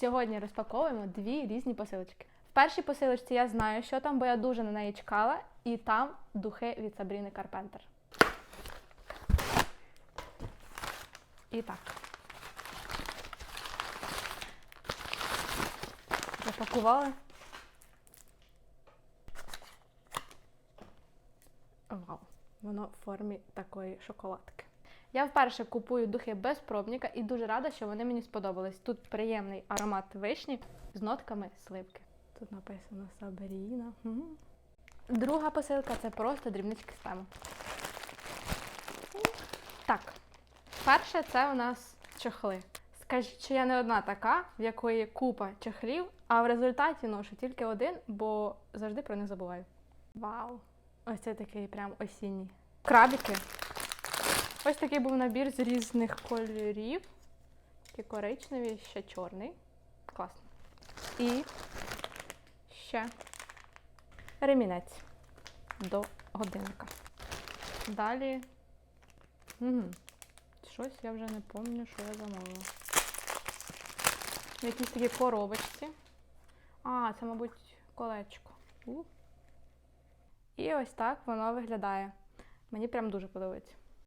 Сьогодні розпаковуємо дві різні посилочки. В першій посилочці я знаю, що там, бо я дуже на неї чекала, і там духи від Сабріни Карпентер. І так. Запакували. Вау, воно в формі такої шоколадки. Я вперше купую духи без пробника і дуже рада, що вони мені сподобались. Тут приємний аромат вишні з нотками сливки. Тут написано Сабріна. Друга посилка це просто дрібнички з теми. Так, перше це у нас чохли. Скажіть, що я не одна така, в якої купа чохлів, а в результаті ношу тільки один, бо завжди про них забуваю. Вау! Ось це такий прям осінній. Крабіки. Ось такий був набір з різних кольорів. Такі коричневі, ще чорний. Класно. І ще ремінець до годинника. Далі. Угу. Щось я вже не пам'ятаю, що я замовила. Якісь такі коробочці. А, це, мабуть, колечко. У. І ось так воно виглядає. Мені прям дуже подобається.